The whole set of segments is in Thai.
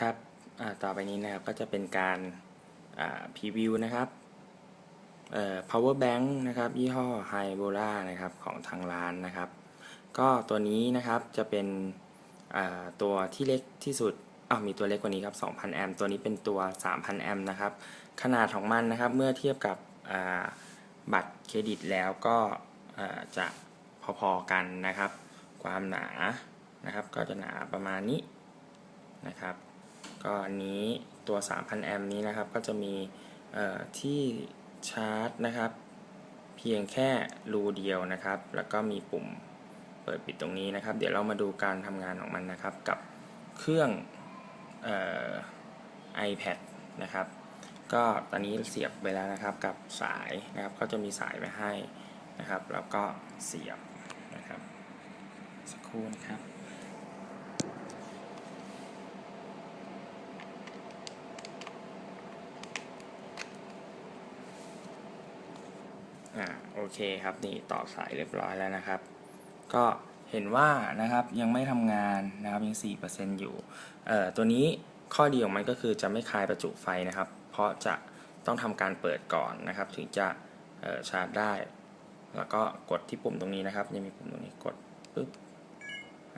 ครับต่อไปนี้นะครับก็จะเป็นการพรีวิวนะครับเอ่อ power bank นะครับยี่ห้อ h y b o l a นะครับของทางร้านนะครับ ก็ตัวนี้นะครับจะเป็นตัวที่เล็กที่สุดอ้าวมีตัวเล็กกว่านี้ครับ 2,000 แอมป์ตัวนี้เป็นตัว 3,000 แอมป์นะครับ ขนาดของมันนะครับเมื่อเทียบกับบัตรเครดิตแล้วก็จะพอๆกันนะครับ ความหนานะครับ ก็จะหนาประมาณนี้นะครับ ก็อันนี้ตัว 3,000 แอมป์นี้นะครับ ก็จะมีที่ชาร์จนะครับ เพียงแค่รูเดียวนะครับ แล้วก็มีปุ่มเปิดปิดตรงนี้นะครับ เดี๋ยวเรามาดูการทำงานของมันนะครับ กับเครื่องเอ่อ iPad นะครับ ก็ตอนนี้เสียบไปแล้วนะครับกับสายนะครับ ก็จะมีสายไว้ให้นะครับ แล้วก็เสียบนะครับ สักครู่นะครับ อ่าโอเคครับนี่ต่อสายเรียบร้อยแล้วนะครับ ก็เห็นว่านะครับยังไม่ทำงานนะครับยัง 4%อยู่เอ่อตัวนี้ข้อดีของมันก็คือจะไม่คลายประจุไฟนะครับ เพราะจะต้องทำการเปิดก่อนนะครับ ถึงจะเอ่อชาร์จได้ แล้วก็กดที่ปุ่มตรงนี้นะครับยังมีปุ่มตรงนี้กดปุ๊บ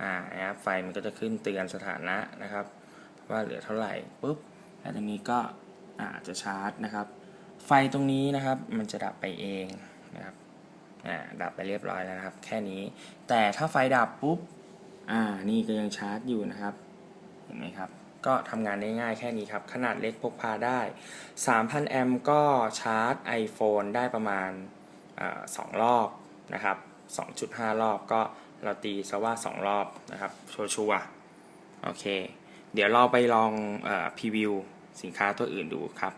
อ่านะครับไฟมันก็จะขึ้นเตือนสถานะนะครับ ว่าเหลือเท่าไหร่ปุ๊บแล้วตรงนี้ก็อาจจะชาร์จนะครับ ไฟตรงนี้นะครับ มันจะดับไปเองนะครับอ่าดับไปเรียบร้อยแล้วนะครับ แค่นี้ แต่ถ้าไฟดับปุ๊บอ่านี่ก็ยังชาร์จอยู่นะครับเห็นไหมครับก็ทำงานได้ง่ายแค่นี้ครับ ขนาดเล็กพกพาได้ 3,000 แอมป์ก็ชาร์จ iPhone ได้ประมาณอ่าสองรอบนะครับ 2.5 รอบก็เราตีซะว่า 2 รอบนะครับ ชัวร์โอเค เดี๋ยวเราไปลองอพรีวิวสินค้าตัวอื่นดูครับ